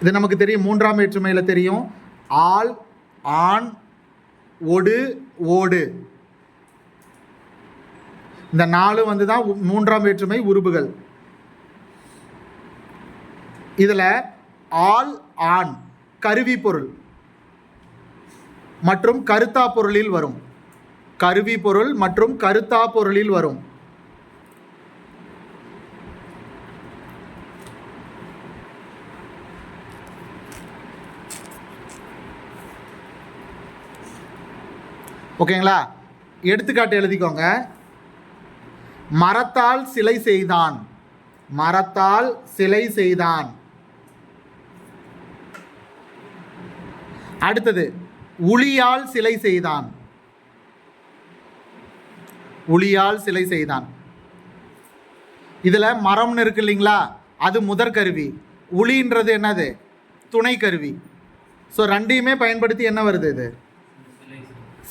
இது நமக்கு தெரியும். மூன்றாம் வேற்றுமையில் தெரியும். ஆள் ஆண் ஒடு ஓடு. இந்த நாலு வந்து தான் மூன்றாம் வேற்றுமை உருபுகள். இதில் ஆள் ஆண் கருவி பொருள் மற்றும் கருத்தா பொருளில் வரும். கருவி பொருள் மற்றும் கருத்தா பொருளில் வரும். ஓகேங்களா? எடுத்துக்காட்டு எழுதிக்கோங்க. மரத்தால் சிலை செய்தான். மரத்தால் சிலை செய்தான். அடுத்தது உளியால் சிலை செய்தான். உளியால் சிலை செய்தான். இதில் மரம்னு இருக்கு இல்லைங்களா? அது முதற் கருவி. உளின்றது என்னது? துணை கருவி. ஸோ ரெண்டையுமே பயன்படுத்தி என்ன வருது இது?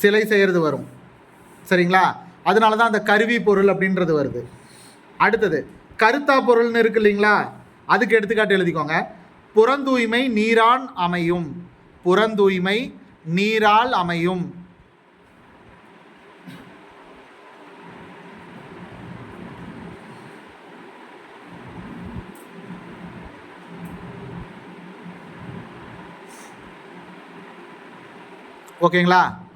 சிலை செய்கிறது வரும். சரிங்களா? அதனால தான் அந்த கருவி பொருள் அப்படின்றது வருது. அடுத்தது கருத்தா பொருள்னு இருக்கு இல்லைங்களா? அதுக்கு எடுத்துக்காட்டு எழுதிக்கோங்க. புறந்தூய்மை நீரான் அமையும். புறந்தூய்மை நீரால் அமையும். ஓகேங்களா?